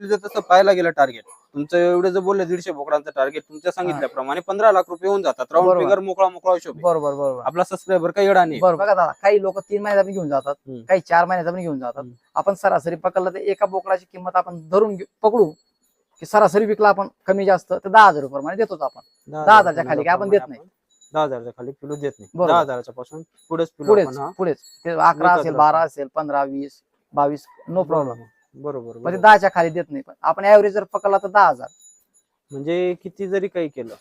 जर तसं पाहायला गेलं टार्गेट तुमचं एवढं जर बोललं दीडशे बोकडांचं टार्गेट तुमच्या सांगितल्याप्रमाणे पंधरा लाख रुपये होऊन जातात राऊंड. फिगर मोकळा मोकळा हिशोब. बरोबर बरोबर आपला सबस्क्रायबर काही येडा नाही बरोबर बघा दादा काही लोक तीन महिन्याचा पण घेऊन जातात हम्म. काही चार महिन्याचा पण घेऊन जातात हम्म. आपण सरासरी पकडलं तर एका बोकडाची किंमत आपण धरून घेऊ- पकडू की सरासरी विकला आपण कमी जास्त तर दहा हजार रुपये प्रमाणे देतोच आपण दहा हजारच्या खाली काय आपण देत नाही. दहा हजारच्या खाली पिलू देत नाही बरोबर. दहा हजाराच्या पासून पुढेच पिलू पुढेच आपण हा पुढेच ते अकरा विकत असेल राहतो. बारा असेल पंधरा वीस बावीस नो प्रॉब्लेम बरोबर बरोबर. दहाच्या खाली देत नाही पण. आपण ऍव्हरेज जर पकडला तर दहा हजार. म्हणजे किती जरी काही केलं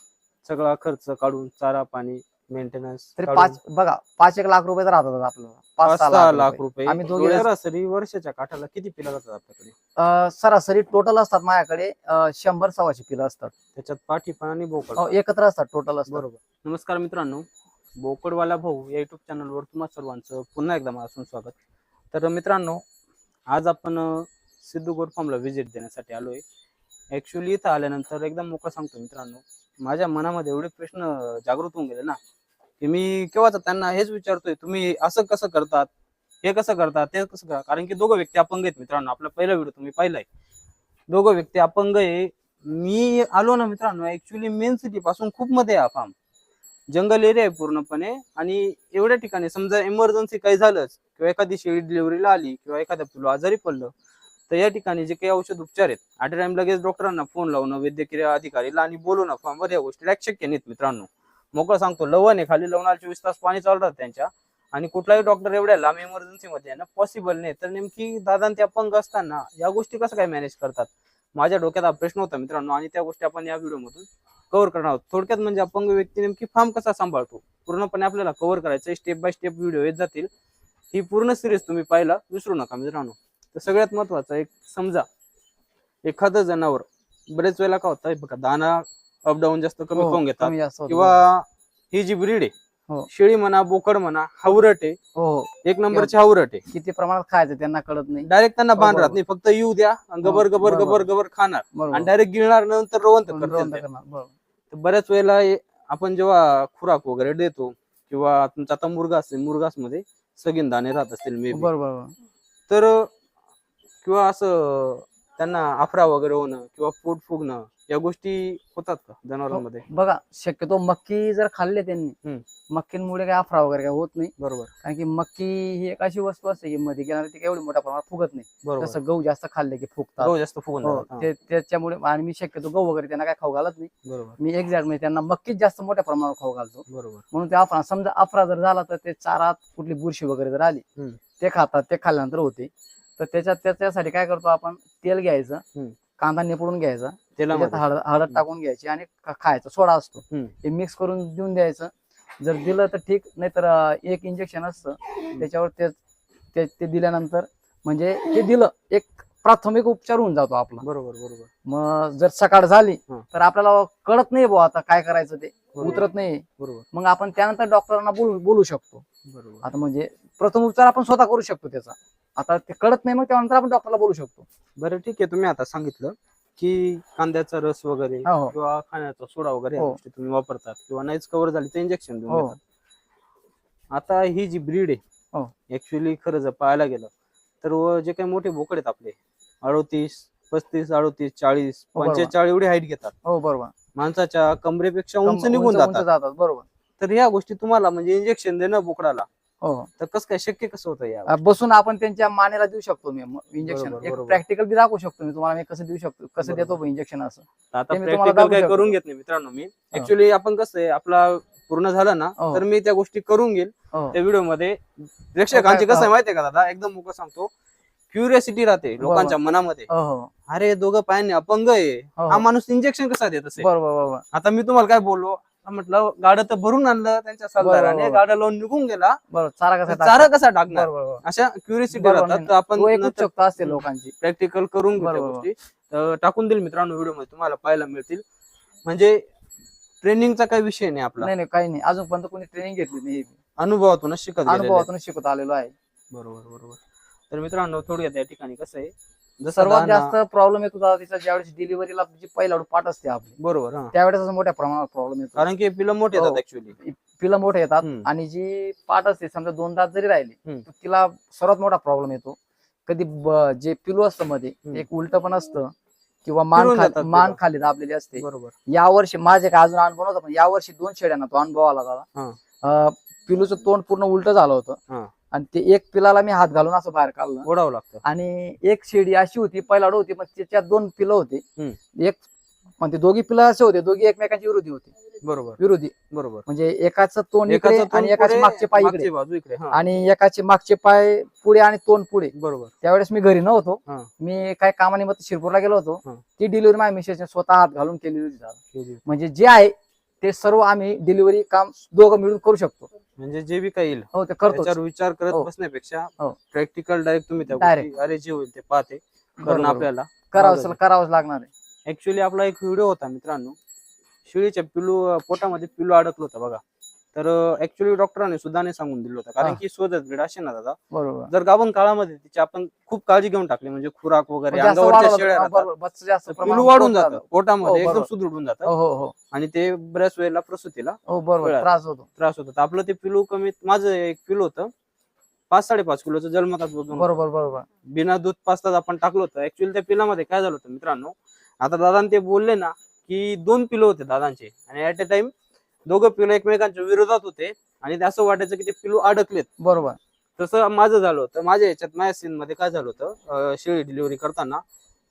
सगळा खर्च काढून चारा पाणी मेंटेनन्स तरी पाच बघा पाच एक लाख रुपये तर राहतात आपल्याला. पाच सहा लाख रुपये. आम्ही दोघे सरासरी वर्षाच्या काठाला किती पिला जातात आपल्याकडे? अं, सरासरी टोटल असतात माझ्याकडे अं, शंभर सव्वाशे पिलं असतात. त्याच्यात पाठी पण आणि बोकड. अं, एकत्र असतात टोटल असतात. बरोबर. नमस्कार मित्रांनो बोकडवाला भाऊ या युट्यूब चॅनलवर तुम्हा सर्वांचं पुन्हा एकदा मनापासून स्वागत. तर मित्रांनो आज आपण अं, सिद्धू गोड फार्मला व्हिजिट देण्यासाठी आलोय. ॲक्च्युली इथं आल्यानंतर एकदम मोकळं सांगतो मित्रांनो. माझ्या मनामध्ये एवढे प्रश्न जागृत होऊन गेले ना की मी केव्हाच त्यांना हेच विचारतोय तुम्ही असं कसं करतात हे कसं करतात ते कसं करतात? कारण की दोघं व्यक्ती अपंग आहेत मित्रांनो. आपला पहिला व्हिडिओ तुम्ही पाहिलाय. दोघं व्यक्ती अपंग आहे. मी आलो ना मित्रांनो ऍक्च्युली मेन सिटी पासून खूप मध्ये आहे हा फार्म जंगल एरिया आहे पूर्णपणे. आणि एवढ्या ठिकाणी समजा इमर्जन्सी काही झालंच किंवा एखादी शेळी डिलिव्हरीला आली किंवा एखाद्या पिल्लू आजारी पडलं तर या ठिकाणी जे काही औषध उपचार आहेत ॲट टाइम लगेच डॉक्टरांना फोन लावणं वैद्यकीय अधिकारीला आणि बोलवणं फॉर्मवर या गोष्टी शक्य नाहीत मित्रांनो. मोकळं सांगतो लवण आहे खाली लवणाला चोवीस तास पाणी चालतात त्यांच्या. आणि कुठलाही डॉक्टर एवढ्या लांब इमर्जन्सीमध्ये यांना पॉसिबल नाही. तर नेमकी दादा ते अपंग असताना या गोष्टी कसं काय मॅनेज करतात? माझ्या डोक्यात हा प्रश्न होता मित्रांनो आणि त्या गोष्टी आपण या व्हिडिओमधून कव्हर करणार आहोत. थोडक्यात म्हणजे अपंग व्यक्ती नेमकी फार्म कसा सांभाळतो? पूर्णपणे आपल्याला कव्हर करायचं स्टेप बाय स्टेप व्हिडिओ येत जातील. ही पूर्ण सिरीज तुम्ही पाहायला विसरू नका मित्रांनो. तर सगळ्यात महत्वाचं एक समजा एखादं जनावर बरेच वेळेला काय होतं बघा दाना अपडाऊन जास्त कमी हो, खाऊन घेतात कमी जास्त होतं. किंवा ही जी ब्रीड आहे हो. शेळी म्हणा बोकड म्हणा हावरट आहे हो हो एक नंबरची हावरट आहे किती प्रमाणात खायचं त्यांना कळत नाही डायरेक्ट त्यांना हो, बांध राहत बरोबर. नाही फक्त येऊ द्या आणि गबर गबर बरोबर. गबर गबर खाणार आणि बरोबर डायरेक्ट गिळणार नंतर रवंत करतील ते. करणार, बरोबर. तर बऱ्याच वेळेला हे आपण जेव्हा खुराक वगैरे देतो किंवा तुमचा आता मुर्गा असेल मुर्गासमध्ये सगीन दाणे राहत असतील मे बरोबर बरोबर. तर किंवा असं त्यांना आफरा वगैरे होणं किंवा पोट फुगणं या गोष्टी होतात का जनावरांमध्ये? बघा शक्यतो मक्की जर खाल्ले त्यांनी हम्म. मक्कींमुळे काय अफरा वगैरे काय होत नाही. बरोबर. कारण की मक्की ही एक अशी वस्तू असते की मध्ये गेल्यावर ती एवढी मोठ्या प्रमाणात फुगत नाही. बरोबर. जसं गहू जास्त खाल्ले की फुगतात. गहू जास्त फुगून हो जातात. हा, ते- त्याच्यामुळे आणि मी शक्यतो गहू वगैरे त्यांना काय खाऊ घालत नाही. बरोबर. मी एक्झॅक्ट म्हणजे त्यांना मक्कीच जास्त मोठ्या प्रमाणावर खाऊ घालतो. बरोबर. म्हणून ते अफरा समजा अफरा जर झाला तर ते चारात कुठली बुरशी वगैरे जर आली हम्म. ते खातात ते खाल्ल्यानंतर होते. तर त्याच्यात त्याच्यासाठी काय करतो आपण? तेल घ्यायचं. कांदा निपडून घ्यायचा तेलामध्ये. हळद हळद टाकून घ्यायची आणि खायचं सोडा असतो. ते मिक्स करून देऊन द्यायचं. जर दिलं तर ठीक नाहीतर एक इंजेक्शन असतं. त्याच्यावर ते दिल्यानंतर म्हणजे ते दिलं एक प्राथमिक उपचार होऊन जातो आपला. बरोबर बरोबर. मग जर सकाळ झाली. तर आपल्याला कळत नाही बुवा आता काय करायचं ते. उतरत नाही. बरोबर. मग आपण त्यानंतर डॉक्टरांना बोलू बोलू शकतो. बरोबर. आता म्हणजे प्रथम उपचार आपण स्वतः करू शकतो त्याचा. आता ते कळत नाही मग त्यानंतर आपण डॉक्टरला बोलू शकतो. बरं ठीक आहे. तुम्ही आता सांगितलं की कांद्याचा रस वगैरे हो हो. किंवा खाण्याचा सोडा वगैरे या हो. गोष्टी तुम्ही वापरतात किंवा नाहीच कव्हर झाली तर इंजेक्शन देऊन हो. देतात. आता ही जी ब्रीड हो. आहे ऍक्च्युली खरं जर पाहायला गेलं तर व जे काही मोठे बोकड आहेत आपले अडोतीस पस्तीस अडोतीस चाळीस बरोबर. पंचेचाळीस एवढी हाईट घेतात. हो बरोबर. माणसाच्या कमरेपेक्षा उंच निघून उंच- उंच जातात. जातात बरोबर. तर या गोष्टी तुम्हाला म्हणजे इंजेक्शन देणं बोकडाला हो. तर कसं काय शक्य कसं होतं या अ, बसून आपण त्यांच्या मानेला देऊ शकतो मी. इंजेक्शन बरोबर, एक बरोबर. प्रॅक्टिकल बी दाखवू शकतो मी तुम्हाला मी कसं देऊ शकतो कसं बरोबर. देतो इंजेक्शन असं. आता ते मी तुम्हाला प्रॅक्टिकल दाखवू काय शकतो. करून घेत नाही मित्रांनो मी. ऍक्च्युली आपण कसं आहे आपला पूर्ण झालं ना हो. तर मी त्या गोष्टी करून घेईल. हो. त्या व्हिडिओमध्ये प्रेक्षकांची. कसं आहे माहितीये का दादा? एकदम मोकळं सांगतो. क्युरियोसिटी राहते लोकांच्या मनामध्ये. हो हो. अरे दोघं पायाने अपंग आहे. हो. हा. माणूस इंजेक्शन कसा देत असेल? बरोबर बरोबर. आता मी तुम्हाला काय बोललो म्हटलं गाडं तर भरून आणलं त्यांच्या बरोबर. गाडं लावून निघून गेला. बरोबर चारा कसा चारा टाकतात? कसा टाकणार? बरोबर बरोबर. अशा क्युरियोसिटी बरोबर. राहतात. तर आपण तो एक नंतर उत्सुकता असते लोकांची. प्रॅक्टिकल करून घेऊ त्या बरोबर. गोष्टी. तर टाकून देईल मित्रांनो व्हिडिओमध्ये तुम्हाला पाहायला मिळतील. म्हणजे ट्रेनिंगचा काही विषय नाही आपला. नाही नाही काही नाही. अजूनपर्यंत कोणी ट्रेनिंग घेतली नाही अनुभवातूनच शिकत गेलेले आहे. अनुभवातून शिकत आलेलो आहे. बरोबर बरोबर. तर मित्रांनो थोडक्यात या ठिकाणी कसं आहे? सर्वात जास्त प्रॉब्लेम येतो दादा तिचा ज्यावेळेस डिलिव्हरीला जी पहिला पाठ असते आपली बरोबर हा त्यावेळेस मोठ्या प्रमाणात प्रॉब्लेम येतो कारण की पिलं मोठे येतात हो. ऍक्च्युली पिलं मोठे येतात हम्म. आणि जी पाठ असते समजा दोन दात जरी राहिले हम्म. तर तिला सर्वात मोठा प्रॉब्लेम येतो कधी ब- जे पिलू असतं मध्ये हम्म. एक उलट पण असतं किंवा मान फिरून खाली जातात मान पिलं. खाली दाबलेली असते बरोबर या वर्षी माझे काय अजून अनुभव नव्हता पण या वर्षी दोन शेड्यांना तो अनुभव आला हा. दादा अं, पिलूचं तोंड पूर्ण उलट झालं हा. आणि ते एक पिलाला मी हात घालून असं बाहेर काढलं. ओढावं लागतं. आणि एक शेडी अशी होती पहिला होती पण त्याच्यात दोन पिलं होते. एक पण ते दोघी पिलं असे होते दोघी एकमेकांची विरोधी होते. बरोबर. विरोधी. बरोबर. म्हणजे एकाचं तोंड इकडे आणि एकाचे मागचे पाय इकडे. बाजू इकडे आणि एकाचे मागचे पाय पुढे आणि तोंड पुढे. बरोबर. त्यावेळेस मी घरी नव्हतो. मी काय कामानिमित्त शिरपूरला गेलो होतो. ती डिलिव्हरी माझ्या मिसेसने स्वतः हात घालून केलेली. म्हणजे जे आहे ते सर्व आम्ही डिलिव्हरी काम दोघं मिळून करू शकतो म्हणजे जे बी काही येईल हो ते करतो विचार करत हो. बसण्यापेक्षा हो. प्रॅक्टिकल डायरेक्ट तुम्ही त्या Direct. गोष्टी अरे जे होईल ते पाहते करणं बरोबर. आपल्याला करावंच बरोबर. करावंच लागणार आहे ऍक्च्युली आपला एक व्हिडिओ होता मित्रांनो शेळीच्या पिलू पोटामध्ये पिलू अडकलं होतं बघा तर ऍक्च्युली डॉक्टरांनी सुद्धा नाही सांगून दिलं होतं. कारण. की शोधत ब्रीड असे ना दादा. बरोबर. जर गाभण काळामध्ये तिची आपण खूप काळजी घेऊन टाकली म्हणजे खुराक वगैरे म्हणजे अंगावरच्या शेळ्या वाढून जातं. पोटामध्ये हो, एकदम. सुदृढून जातं. हो हो आणि ते बऱ्याच वेळेला प्रसूतीला. त्रास होतो. त्रास होतो. तर आपलं ते पिलू कमी माझं एक पिलू होतं. पाच साडेपाच किलोचं जन्मतात. बरोबर बरोबर. बिना दूध पाचताच आपण टाकलं होतं. ऍक्च्युली त्या पिलामध्ये काय झालं होतं मित्रांनो आता दादा ते बोलले ना की दोन पिलं होते दादांचे. आणि ऍट अ टाइम दोघं पिलं एकमेकांच्या विरोधात होते आणि असं वाटायचं की ते पिलू अडकलेत बरोबर तसं माझं झालं होतं माझ्या याच्यात माझ्या सीन मध्ये काय झालं होतं शेळी डिलिव्हरी करताना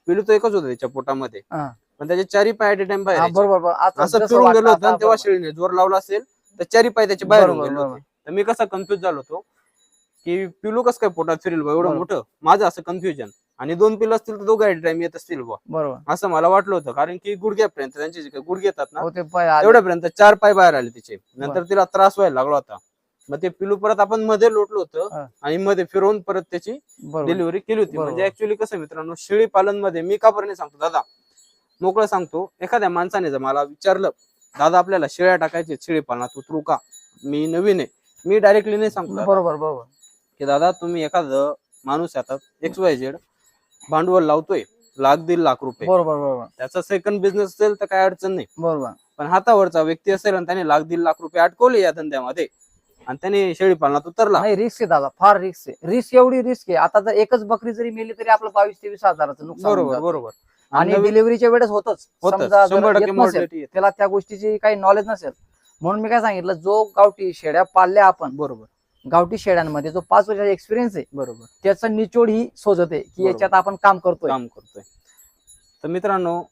पिलू तर एकच होतं त्याच्या पोटामध्ये हा. पण त्याचे चारी पाय ऍट टाइम बाहेर यायचे. बरोबर बरोबर. आता असं जसं फिरून वाटतं गेलो होतं आता आणि तेव्हा बरोबर. शेळीने जोर लावला असेल तर चारी पाय त्याचे बाहेर होऊन बरोबर, गेले बरोबर. तर मी कसा कन्फ्युज झालो होतो की पिलू कसं काय पोटात फिरेल बा एवढं बरोबर. मोठं माझं असं कन्फ्युजन आणि दोन पिलं असतील तर दोघं टाइम येत असतील बरोबर. असं मला वाटलं होतं कारण की गुडघ्यापर्यंत त्यांचे जे काही गुडघे येतात ना हो ते पाय आले. तेवढ्यापर्यंत चार पाय बाहेर आले तिचे. नंतर तिला त्रास व्हायला लागला होता. मग ते पिलू परत आपण मध्ये लोटलो होतं हा. आणि मध्ये फिरवून परत त्याची बरोबर. डिलिव्हरी केली होती. बरोबर. म्हणजे ऍक्च्युली कसं मित्रांनो शेळी पालनमध्ये मी का बरं नाही सांगतो दादा. मोकळं सांगतो एखाद्या माणसाने जर मला विचारलं दादा आपल्याला शेळ्या टाकायचे शेळी पालनात उतरू का? मी नवीन आहे. मी डायरेक्टली नाही सांगतो दादा, बरोबर बरोबर. की दादा तुम्ही एखादं माणूस येतात एक्स वाय झेड भांडवल लावतोय लाख दीड लाख रुपये. बरोबर बरोबर. त्याचा सेकंड बिझनेस असेल तर काय अडचण नाही. बरोबर. पण हातावरचा व्यक्ती असेल आणि त्याने लाख दीड लाख रुपये अटकवले या धंद्यामध्ये आणि त्याने शेळी पालनात उतरला. नाही रिस्क आहे दादा फार रिस्क आहे. रिस्क एवढी रिस्क आहे. आता जर एकच बकरी जरी मेली तरी आपलं बावीस तेवीस हजाराचं नुकसान होऊन बरोबर जातं. बरोबर. आणि नवीन- डिलिव्हरीच्या वेळेस होतच. होतच. समजा जर शंभर टक्के येत नसेल, mortality येते. त्याला त्या गोष्टीची काही नॉलेज नसेल. म्हणून मी काय सांगितलं जो गावठी शेड्या पाळल्या आपण बरोबर. गावठी शेड्यांमध्ये जो पाच वर्षाचा एक्सपिरियन्स आहे बरोबर. त्याचा निचोड ही आहे की बरोबर. याच्यात आपण काम करतोय. काम करतोय. तर मित्रांनो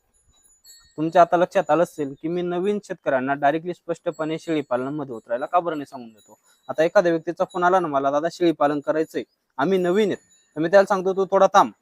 तुमच्या आता लक्षात आलं असेल की मी नवीन शेतकऱ्यांना डायरेक्टली स्पष्टपणे शेळी पालनामध्ये उतरायला का बरं नाही सांगून देतो? आता एखाद्या व्यक्तीचा फोन आला ना मला दादा शेळी पालन करायचंय. आम्ही नवीन आहेत. तर मी त्याला सांगतो तू थोडा थांब.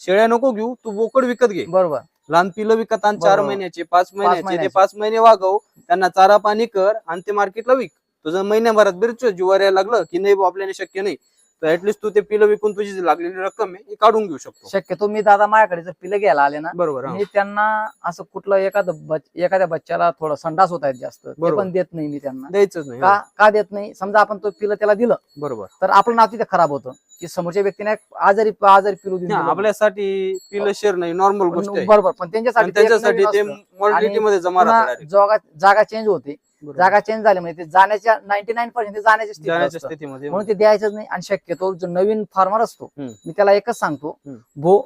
शेळ्या नको घेऊ तू बोकड विकत घे. बरोबर. लहान पिलं विकत आण चार बरोबर. महिन्याचे पाच महिन्याचे ते महिन्याचे. पाच महिने वागव त्यांना चारा पाणी कर आणि ते मार्केटला विक. तुझं महिन्याभरात बिरच जुवार यायला लागलं की नाही बुवा आपल्याला शक्य नाही तर ऍटलीस्ट तू ते पिलं विकून तुझी जी लागलेली रक्कम आहे ती काढून घेऊ शकतो शक्यतो मी दादा माझ्याकडे जर पिलं घ्यायला आले ना बरोबर हा. मी त्यांना असं कुठलं एखादं बच- एखाद्या बच्च्याला थोडं संडास होत आहेत जास्त ते बरोबर. पण देत नाही मी त्यांना द्यायचंच नाही का हा. का देत नाही समजा आपण तो पिलं त्याला दिलं बरोबर तर आपलं नाव तिथे खराब होतं की समोरच्या व्यक्तीने आजारी आजारी पिलू हा, दिलं. आपल्यासाठी पिलं शेअर नाही नॉर्मल गोष्ट आहे बरोबर पण त्यांच्यासाठी ते एक त्यांच्यासाठी नवीन मध्ये जमा पुन्हा राहतात direct. जागा जागा चेंज होते. जागा चेंज झाली म्हणजे ते जाण्याच्या नाईन्टी नाईन पर्सेंट जाण्याच्या स्थितीत जाण्याच्या असतं. स्थितीमध्ये म्हणून ते द्यायचंच नाही आणि शक्यतो जो नवीन फार्मर असतो हम्म. मी त्याला एकच सांगतो हम्म. भो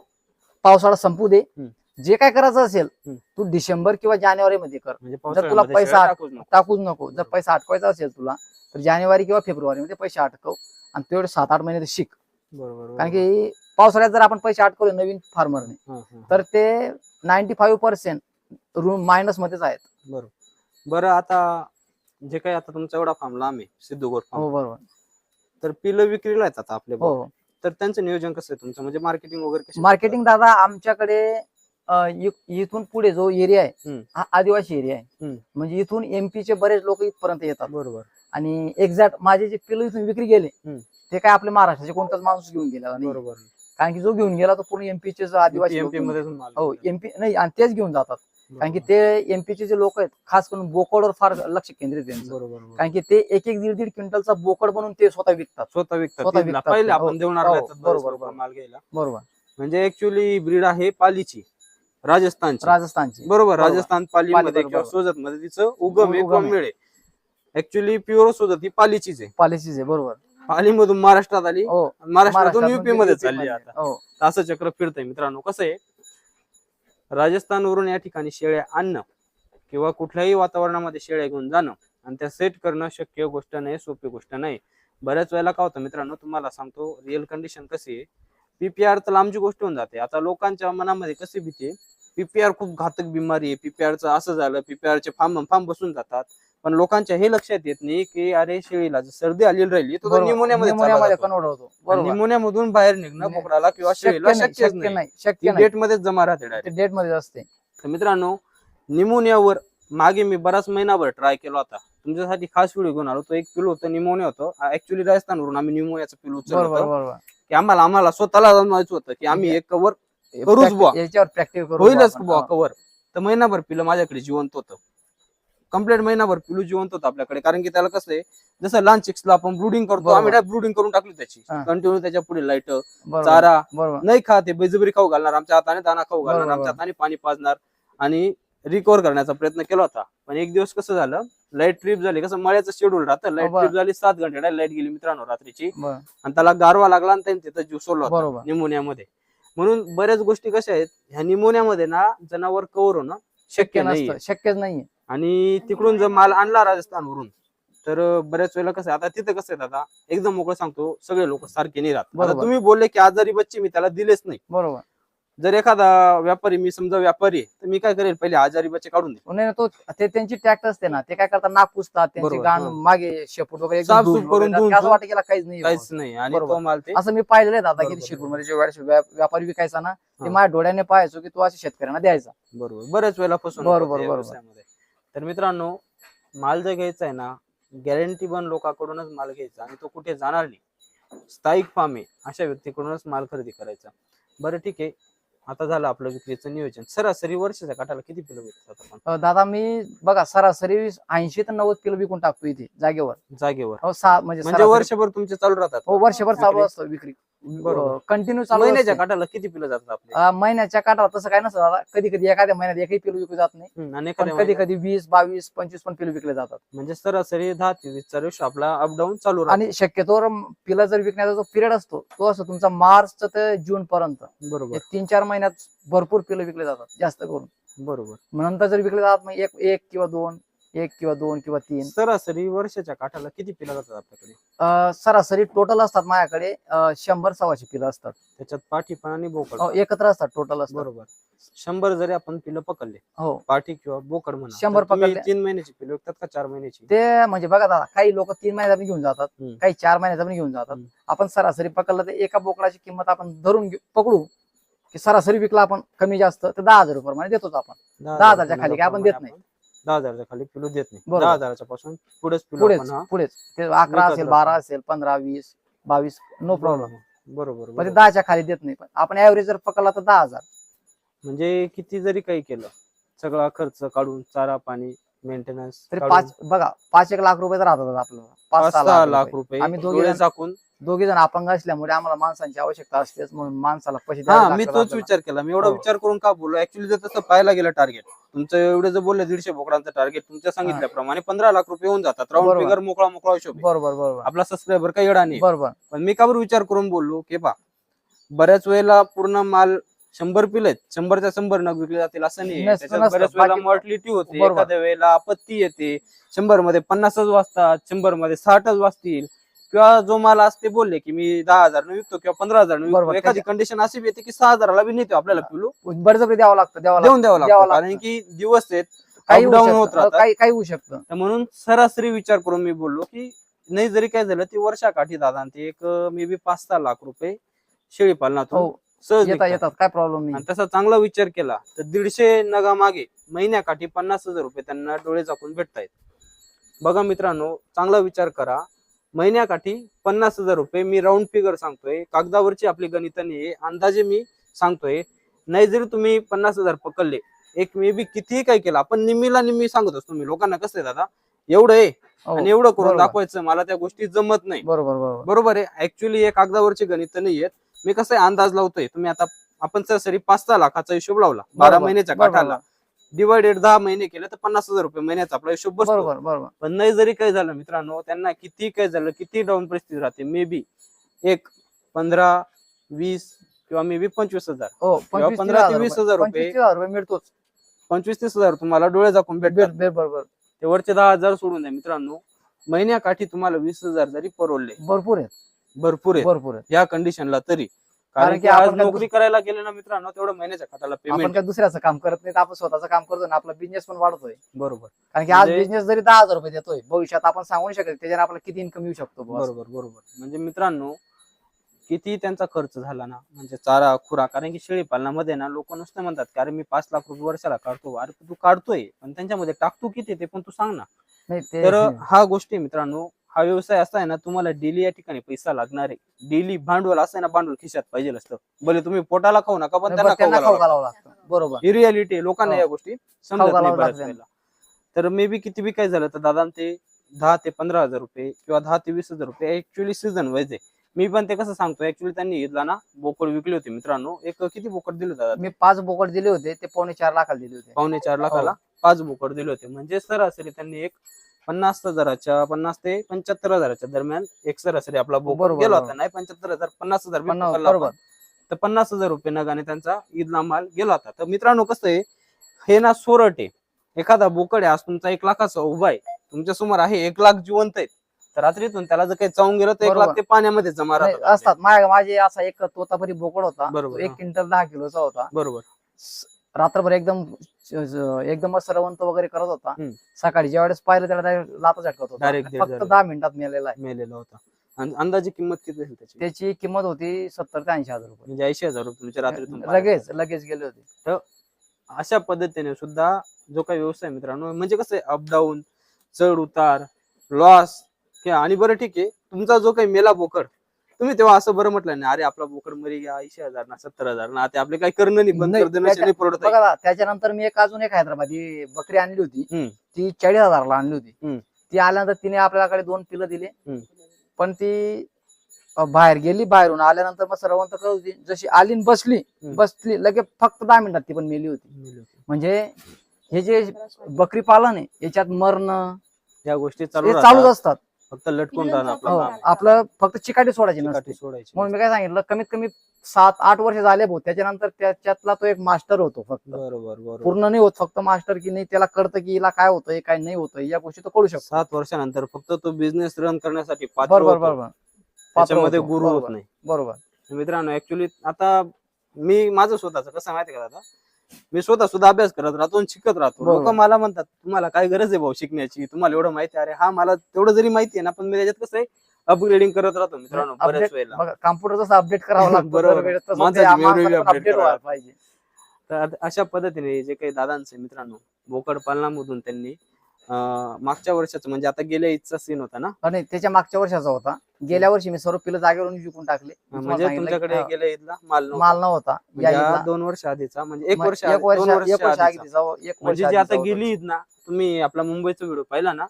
पावसाळा संपू दे हम्म. जे काय करायचं असेल हम्म. तू डिसेंबर किंवा जानेवारी मध्ये कर म्हणजे तुला पावसाळ्यामध्ये पैसा शेळ्या टाकूच नको. टाकूच नको जर पैसा अटकवायचा असेल तुला तर जानेवारी किंवा फेब्रुवारी मध्ये पैसे अटकव आणि तेवढे सात आठ महिने ते शिक बरोबर कारण की पावसाळ्यात जर आपण पैसे अटकवले नवीन फार्मरने हा, हा. तर ते ninety five percent room minus मध्येच आहेत बरोबर बरं आता जे काही आता तुमचा एवढा फार्म लांब आहे सिद्धू गोट हो फार्म बरोबर. तर पिलं विक्रीला येतात आपले हो भाऊ. तर त्यांचं नियोजन कसं आहे तुमचं? म्हणजे मार्केटिंग वगैरे मार्केटिंग दादा आमच्याकडे अं, इ- इथून पुढे जो एरिया आहे. हा आदिवासी एरिया आहे. हम्म. म्हणजे इथून एमपी चे बरेच लोक इथपर्यंत येतात. बरोबर. आणि एक्झॅक्ट माझे जे पिलं इथून विक्री गेले हम्म. ते काय आपले महाराष्ट्राचे कोणताच माणूस घेऊन गेला नाही. बरोबर. कारण की जो घेऊन गेला तो पूर्ण एमपीचे आदिवासी लोक एमपी घेऊन- मध्ये हो. एमपी नाही आणि तेच घेऊन जातात. कारण की ते एमपीचे जे लोक आहेत खास करून बोकडवर फार लक्ष केंद्रित त्यांचं बरोबर बरोबर. कारण की ते एक एक दीड दीड क्विंटलचा बोकड बनवून ते स्वतः विकतात स्वतः विकतात पहिले. आपण हो. देवणार हो, बरोबर, बरोबर. माल घ्यायला बरोबर म्हणजे ऍक्च्युली ब्रीड आहे पालीची राजस्थानची राजस्थानची बरोबर. राजस्थान पालीमध्ये किंवा. सोजत मध्ये तिचं उगम उगम. मिळे ऍक्च्युली प्युअर सोजत ही पालीचीच आहे पॉलिसीज आहे बरोबर पालीमधून महाराष्ट्रात आली हो महाराष्ट्रातून महाराष्ट्रातून युपी मध्ये चालली. आता हो असं चक्र फिरतंय मित्रांनो कसं आहे राजस्थानवरून या ठिकाणी शेळ्या आणणं किंवा कुठल्याही वातावरणामध्ये शेळ्या घेऊन जाणं आणि त्या सेट करणं शक्य गोष्ट नाही सोपी गोष्ट नाही. बऱ्याच वेळेला काय होतं मित्रांनो तुम्हाला सांगतो रिअल कंडिशन कशी आहे? पीपीआर तर लांबची गोष्ट होऊन जाते. आता लोकांच्या मनामध्ये कशी भीती पीपीआर खूप घातक बिमारी आहे. पीपीआरचं असं झालं पीपीआरचे फार्म फार्म बसून जातात. पण लोकांच्या हे लक्षात येत नाही की अरे शेळीला जर सर्दी आलेली राहिली तर तो निमोनियामध्ये. कन्वर्ट होतो निमोनियामधून बाहेर निघणं. बोकडाला किंवा शेळीला शक्य नाही. शक्य डेट मध्येच जमा राहते डेटमध्ये असते. तर मित्रांनो निमोनियावर मागे मी बराच महिनाभर ट्राय केला होता. तुमच्यासाठी खास व्हिडिओ घेऊन आलो. तो एक पिलू होतं निमोनिया होतं. ऍक्च्युली राजस्थानवरून आम्ही निमोनियाचं पिलू बरोबर की आम्हाला आम्हाला स्वतःला जाणवायचं होतं की आम्ही एक कवर करूच बुवा. याच्यावर प्रॅक्टिस होईलच बुवा. कवर तर महिनाभर पिलं माझ्याकडे जिवंत होतं. कंप्लीट महिनाभर पिलू जिवंत होतं आपल्याकडे. कारण की त्याला कसं आहे जसं लहान चिक्सला आपण ब्रुडिंग करतो बरोबर. आम्ही डायरेक्ट ब्रुडिंग करून टाकली त्याची. हा. कंटिन्यू त्याच्या पुढे लाइट बरोबर चारा. बरोबर. नाही खाते बळजबरी खाऊ घालणार आमच्या हाताने दाना खाऊ घालणार बरोबर, आमच्या हाताने पाणी पाजणार आणि रिकवर करण्याचा प्रयत्न केला होता. पण एक दिवस कसं झालं लाइट ट्रिप झाली. कसं मळ्याचं शेड्यूल राहतं लाइट बरोबर. ट्रिप झाली सात घंटे लाइट गेली मित्रांनो रात्रीची. आणि त्याला गारवा लागला आणि त्याने तिथं जीव सोडला होता बरोबर. निमोनियामध्ये. म्हणून बऱ्याच गोष्टी कशा आहेत ह्या निमोनियामध्ये ना जनावर कव्हर होणं शक्य शक्य नाही नसतं शक्यच नाहीये. आणि तिकडून जर माल आणला राजस्थानवरून तर बऱ्याच वेळेला कसं आता तिथं कसं आहे आता एकदम मोकळं सांगतो सगळे लोक सारखे नाही राहत. आता. तुम्ही बोलले की आजारी बच्चे मी त्याला दिलेच नाही. बरोबर. जर एखादा व्यापारी मी समजा व्यापारी तर मी काय करेल पहिले आजारी बच्चे काढून नाही तो ते त्यांची टॅक्ट असते ना ते काय करतात नाक पुसतात त्यांची गाण. मागे शेपूट वगैरे की याला काहीच नाही काहीच नाही आणि असं मी पाहिलेलं बरोबर, किती शिरपूरमध्ये व्यापारी विकायचा ना ते. माझ्या डोळ्याने पाहायचो की तो असं शेतकऱ्यांना द्यायचा. बरोबर. बऱ्याच वेळेला फसून बरोबर, बरोबर. तर मित्रांनो माल जर घ्यायचा आहे ना गॅरंटी बन लोकांकडूनच माल घ्यायचा आणि तो कुठे जाणार नाही. स्थायिक फार्म आहे अशा व्यक्तीकडूनच माल खरेदी करायचा. बरं ठीक आहे आता झालं आपलं विक्रीचं नियोजन. सरासरी वर्षाच्या काठाला किती किलो विकतात आपण? अं, दादा मी बघा सरासरी ऐंशी ते नव्वद किलो विकून टाकतो इथे जागेवर. जागेवर. सहा म्हणजे म्हणजे सरासरी- वर्षभर तुमचे चालू राहतात. हो वर्षभर चालू विक्री? असतं विक्री. बरोबर. कंटिन्यू चालू महिन्याच्या असते. काठाला किती पिलं जातात आपले? अं, महिन्याच्या काठावर तसं काय नसतं दादा. कधी कधी एखाद्या महिन्यात एकही पिलो विकू जात नाही. हम्म, आणि पण एखाद्या कधी महिन्यात- कधी वीस बावीस पंचवीस पण पिलो विकले जातात. म्हणजे सरासरी दहा ते वीसचा रेशो आपला अपडाऊन चालू आणि शक्यतोवर पिला जर विकण्याचा जो पिरियड असतो तो असतो तुमचा मार्च ते जून पर्यंत. बरोबर. हे तीन चार महिन्यात भरपूर पिलं विकले जातात जास्त करून. बरोबर. मग नंतर जर विकले जातात मग एक एक किंवा दोन एक किंवा दोन किंवा तीन. सरासरी वर्षाच्या काठाला किती पिलं जातात आपल्याकडे? अं, सरासरी टोटल असतात माझ्याकडे अं, शंभर सव्वाशे पिलं असतात. त्याच्यात पाठी पण आणि बोकड. हो, एकत्र असतात टोटल असतात. बरोबर. शंभर जरी आपण पिलं पकडले हो. पाठी किंवा बोकड म्हणा शंभर तर तुम्ही पकडले. तीन महिन्याची पिलं विकतात का चार महिन्याची? ते म्हणजे बघा दादा काही लोक तीन महिन्यात पण घेऊन जातात हम्म. काही चार महिन्यात पण घेऊन जातात. हम्म. आपण सरासरी पकडलं तर एका बोकडाची किंमत आपण धरून घेऊ- पकडू. की सरासरी विकला आपण कमी जास्त तर दहा हजार रुपये प्रमाणे देतोच आपण. दहा हजारच्या खाली काय आपण देत नाही. दहा हजारच्या खाली पिलू देत नाही बरोबर. दहा हजाराच्या पासून पुढेच पिलू पुढेच आपण हा पुढेच ते अकरा विकत असेल राहतो. बारा असेल पंधरा वीस बावीस नो प्रॉब्लेम बरोबर पण ते बरोबर. दहाच्या खाली देत नाही पण आपण ऍव्हरेज जर पकडला तर दहा हजार म्हणजे किती जरी काही केलं सगळा खर्च काढून चारा पाणी मेंटेनन्स तरी पाच बघा पाच एक लाख रुपये तर राहतात आपल्याला. पाच सहा लाख रुपये. आम्ही दोघे झाकून. दोघे जण अपंग असल्यामुळे आम्हाला माणसांची आवश्यकता असतेच म्हणून माणसाला पैसे हा द्यावे मी तोच. विचार केला. मी एवढा हो. विचार करून का बोललो? ऍक्च्युली जर तसं पाहायला गेलं टार्गेट तुमचं एवढं जर बोललं दीडशे बोकडांचं टार्गेट तुमच्या सांगितल्याप्रमाणे पंधरा लाख रुपये होऊन जातात. राऊंड बरोबर. फिगर मोकळा मोकळा हिशोब आहे. बरोबर बरोबर. आपला सबस्क्रायबर काही एवढा नाही. बरोबर. पण मी का बरं विचार करून बोललो? की पा बऱ्याच वेळेला पूर्ण माल शंभर पिलेत शंभरच्या शंभर नग विकले जातील असं नाही. नसतं, त्याच्यात नसतं. बऱ्याच वेळेला बाकी- मॉर्टिलिटी होते. बरोबर. एखाद्या वेळेला आपत्ती येते. शंभरमध्ये पन्नासच वाजतात शंभरमध्ये साठच वाजतील किंवा जो माल असते बोलले की मी दहा हजार विकतो किंवा पंधरा हजार विकतो. बरोबर. एखादी कंडिशन अशी बी येते की सहा हजाराला बी नेतो आपल्याला पिलू. बळजबरी द्यावं लागतं द्यावं देऊन द्यावं लागतं. लागतं. कारण की दिवस आहेत. काही होऊ updown होत शकतं. राहतात. काही काही होऊ शकतं. तर म्हणून सरासरी विचार करून मी बोललो की नाही जरी काय झालं ती वर्षाकाठी दादा आणि ते एक मे बी पाच सहा लाख रुपये शेळी पालनातून हो. सहज येतात निघतात. येतात. काय प्रॉब्लेम नाही. तसा चांगला विचार केला तर दीडशे नगा मागे महिन्याकाठी पन्नास हजार रुपये त्यांना डोळे झाकून भेटतायत. बघा मित्रांनो चांगला विचार करा. महिन्याकाठी पन्नास हजार रुपये मी राऊंड फिगर सांगतोय. कागदावरची आपली गणित नाही अंदाजे मी सांगतोय. नाही जरी तुम्ही पन्नास हजार पकडले एक मे बी कितीही काय केलं आपण निम्मीला निम्मी सांगत असतो मी. लोकांना कसं आहे दादा? एवढं आहे. हो, आणि एवढं करून बरोबर. दाखवायचं मला त्या गोष्टी जमत नाही. बरोबर बरोबर. बरोबर आहे. ऍक्च्युली हे कागदावरची गणित नाही आहेत. मी कसं आहे अंदाज लावतोय तुम्ही आता आपण सरासरी पाच सहा लाखाचा हिशोब लावला बारा महिन्याच्या काठाला. डिवायडेड दहा महिने केले तर पन्नास हजार रुपये महिन्याचा आपला हिशोब बसतो. पण नाही जरी काय झालं मित्रांनो त्यांना किती काय झालं किती डाऊन परिस्थिती राहते मे बी एक पंधरा वीस किंवा मे बी पंचवीस हजार. हो पंधरा ते वीस हजार रुपये. पंचवीस तीस हजार रुपये मिळतोच. पंचवीस तीस हजार तुम्हाला डोळे झाकून भेटतात. बेर- बेर- बरोबर. ते वरचे दहा हजार सोडून द्या मित्रांनो. महिन्याकाठी तुम्हाला वीस हजार जरी परवडले भरपूर आहेत. भरपूर आहे भरपूर आहेत. या कंडिशनला तरी. कारण की आज नोकरी करायला गेले ना मित्रांनो तेवढं महिन्याच्या खात्याला आपण पेमेंट काय दुसऱ्याचं काम करत नाही तर आपण स्वतःचं काम करतो ना आपला बिझनेस पण वाढतोय. बरोबर. कारण की आज म्हणजे- बिझनेस जरी दहा हजार रुपये देतोय भविष्यात आपण सांगू नाही शकत त्याच्याने आपल्याला किती इन्कम येऊ शकतो बुवा. बरोबर बरोबर. म्हणजे मित्रांनो किती त्यांचा खर्च झाला ना म्हणजे चारा खुरा कारण की शेळी पालनामध्ये ना लोक नुसते म्हणतात की अरे मी पाच लाख रुपये वर्षाला काढतो. अरे तू काढतोय. पण त्यांच्यामध्ये टाकतो किती ते पण तू सांग ना. नाही ते तर हा गोष्टी मित्रांनो हा व्यवसाय असा आहे ना तुम्हाला डेली या ठिकाणी पैसा लागणार आहे. डेली भांडवल असं आहे ना भांडवल खिशात पाहिजे असतं. भले तुम्ही पोटाला खाऊ नका पण त्यांना खाऊ घालावं घालावं लागतं. बरोबर. ही रियालिटी आहे लोकांना हो. या गोष्टी समजत खाऊ नाही घालावं बऱ्याच लागतं. वेळेला. तर मे बी किती बी काय झालं तर दादा ते दहा ते पंधरा हजार रुपये किंवा दहा ते वीस हजार रुपये ऍक्च्युली सीझन वाईज आहे. मी पण ते कसं सांगतो ऍक्च्युली त्यांनी घेतला ना बोकड विकले होते मित्रांनो. एक किती बोकड दिले होते दादा मी पाच बोकड दिले होते ते पावणे चार लाखाला दिले होते. पावणे चार लाखाला पाच बोकड दिले होते. म्हणजे सरासरी त्यांनी एक पन्नास हजाराच्या पन्नास ते पंच्याहत्तर हजाराच्या दरम्यान एक सरासरी आपला बरोबर, गेला होता बरोबर. नाही पंच्याहत्तर हजार पन्नास हजार आपण. बरोबर. तर पन्नास हजार रुपये नगाने त्यांचा ईदला माल गेला होता. तर मित्रांनो कसं आहे हे ना सोरट आहे. एखादा बोकड आहे आज तुमचा एक लाखाचा उभा आहे. तुमच्यासमोर आहे एक लाख जिवंत आहेत. तर रात्रीतून त्याला जर काही चावून गेलं तर एक बरोबर. लाख ते पाण्यामध्ये जमा नाही, राहतात. असतात. माझ्या माझे असा एक तोतापरी बोकड होता. बरोबर, तो एक हा. क्विंटल दहा किलोचा होता. बरोबर. स- रात्रभर एकदम एकदम सरवंत वगैरे करत होता. सकाळी ज्या वेळेस पाहिलं त्याला लाता झटकत होता. फक्त. दहा मिनिटात मेलेला आहे. मेलेला होता. आणि अंदाजे किंमत किती असेल त्याची? त्याची किंमत होती सत्तर ते ऐंशी हजार रुपये. म्हणजे ऐंशी हजार रुपये बाहेर लगेच लगेच गेले होते. अशा पद्धतीने सुद्धा जो काही व्यवसाय मित्रांनो म्हणजे कसं आहे अपडाऊन चढ उतार लॉस किंवा आणि बरं ठीक आहे. तुमचा जो काही मेला बोकड तुम्ही तेव्हा असं बरं म्हटलं नाही अरे आपला बोकड मरी घ्या ऐंशी हजार ना सत्तर हजार ना ते आपले काही करणं नाही बंद नाही, आहे. बघा ना, त्याच्यानंतर मी एक अजून एक हैदराबादी बकरी आणली होती. ती चाळीस हजारला आणली होती. ती आल्यानंतर तिने आपल्याकडे दोन पिलं दिले हम्म. पण ती अ, बाहेर गेली बाहेरून आल्यानंतर मग सर्वंत करत होती जशी आली न बसली हम्म. बसली लगे फक्त दहा मिनिटात ती पण मेली होती. म्हणजे हे जे बकरी पालन आहे याच्यात मरणं या गोष्टी हे चालू चालूच राहतात. असतात फक्त लटकून राहणं आपलं हो, फक्त चिकाटी सोडायची नसते. सोडायची म्हणून मी काय सांगितलं कमीत कमी सात आठ वर्ष झाले भाऊ त्याच्यानंतर त्याच्यातला तो एक मास्टर होतो फक्त. बरोबर बरोबर. पूर्ण नाही होत फक्त मास्टर की नाही त्याला कळतं की हिला काय होतंय काय नाही होतंय या गोष्टी तो कळू शकतो. सात वर्षानंतर फक्त तो बिझनेस रन करण्यासाठी पात्र बरोबर होतो. बरोबर. पात्र त्याच्यामध्ये होतो. गुरु होत बरोबर, नाही. बरोबर. मित्रांनो ऍक्च्युली आता मी माझं स्वतःच कसं माहिती का दादा? मी स्वतः सुद्धा अभ्यास करत राहतो आणि शिकत राहतो. बरोबर. लोक मला म्हणतात तुम्हाला काय गरज आहे भाऊ शिकण्याची? तुम्हाला एवढं माहिती आहे? अरे हा मला तेवढं जरी माहिती आहे ना पण मी त्याच्यात कसं आहे अपग्रेडिंग करत राहतो मित्रांनो बऱ्याच अपडेट वेळेला. बघा कॉम्प्युटर जसं अपडेट करावं लागतं बरोबर. दरवेळेस तसं माणसाची ते memory माणसाला पण update update करावं व्हायला पाहिजे. तर अशा पद्धतीने जे काही दादांचे मित्रांनो बोकड पालनामधून त्यांनी मागच्या वर्षाचं म्हणजे आता गेल्या ईदचा सीन होता ना? आणि त्याच्या मागच्या वर्षाचा होता. गेल्या वर्षी मी सर्व पिलं जागेवरून विकून टाकले. म्हणजे तुमच्याकडे हा, गेल्या ईदला माल नव्हता. माल नव्हता. या म्हणजे हा ईदला. दोन वर्ष आधीचा म्हणजे एक वर्ष एक आधी- वर्ष दोन वर्ष एक वर्ष आधीचा. आधीचा, एक वर्ष म्हणजे जे आता होता. गेली ईद ना तुम्ही आपला मुंबईचा व्हिडिओ पाहिला ना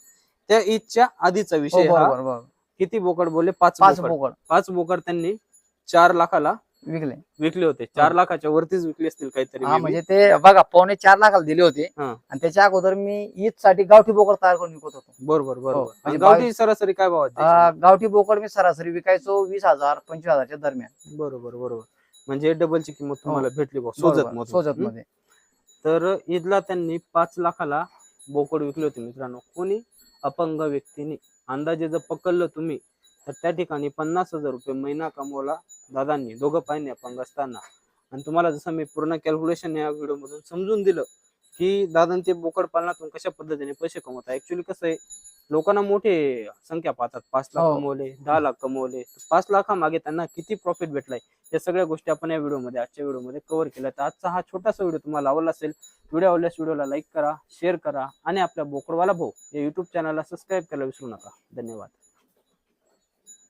त्या ईदच्या आधीचा हो, विषय हा बरोबर बरोबर. किती बोकड बोलले? पाच पाच बोकड. बोकड. पाच बोकड त्यांनी चार लाखाला विकले. विकले होते. चार लाखाच्या वरतीच विकले असतील काहीतरी हा. म्हणजे ते बघा पावणे चार लाखाला दिले होते. हा. आणि त्याच्या अगोदर मी ईदसाठी गावठी बोकड तयार करून विकत होतो. बरोबर बरोबर. म्हणजे आणि बावीस- गावठी सरासरी काय भाव गावठी बोकड मी सरासरी विकायचो वीस हजार पंचवीस हजारच्या दरम्यान. बरोबर बरोबर. म्हणजे डबलची किंमत तुम्हाला भेटली भाऊ. सोजत हो. बरोबर. सोजत हम्म? मध्ये. तर ईदला त्यांनी पाच लाखाला बोकड विकले होते मित्रांनो. कोणी? अपंग व्यक्तीने. अंदाजे जर पकडलं तुम्ही तर त्या ठिकाणी पन्नास हजार रुपये महिना कमवला दादांनी दोघं पाहिजे अपंग असताना. आणि तुम्हाला जसं मी पूर्ण कॅल्क्युलेशन या व्हिडिओ मधून समजून दिलं की दादा ते बोकड पालनातून कशा पद्धतीने पैसे कमवतात. ऍक्च्युली कसं आहे लोकांना मोठे संख्या पाहतात. पाच लाख हो. कमवले दहा लाख कमवले. पाच लाखामागे त्यांना किती प्रॉफिट भेटलाय? या सगळ्या गोष्टी आपण या व्हिडिओमध्ये आजच्या व्हिडिओमध्ये कव्हर केल्या. तर आजचा हा छोटासा व्हिडिओ तुम्हाला आवडला असेल व्हिडिओ आवडल्यास व्हिडिओला लाईक करा शेअर करा आणि आपल्या बोकडवाला भाऊ या युट्यूब चॅनलला सबस्क्राईब करायला विसरू नका. धन्यवाद.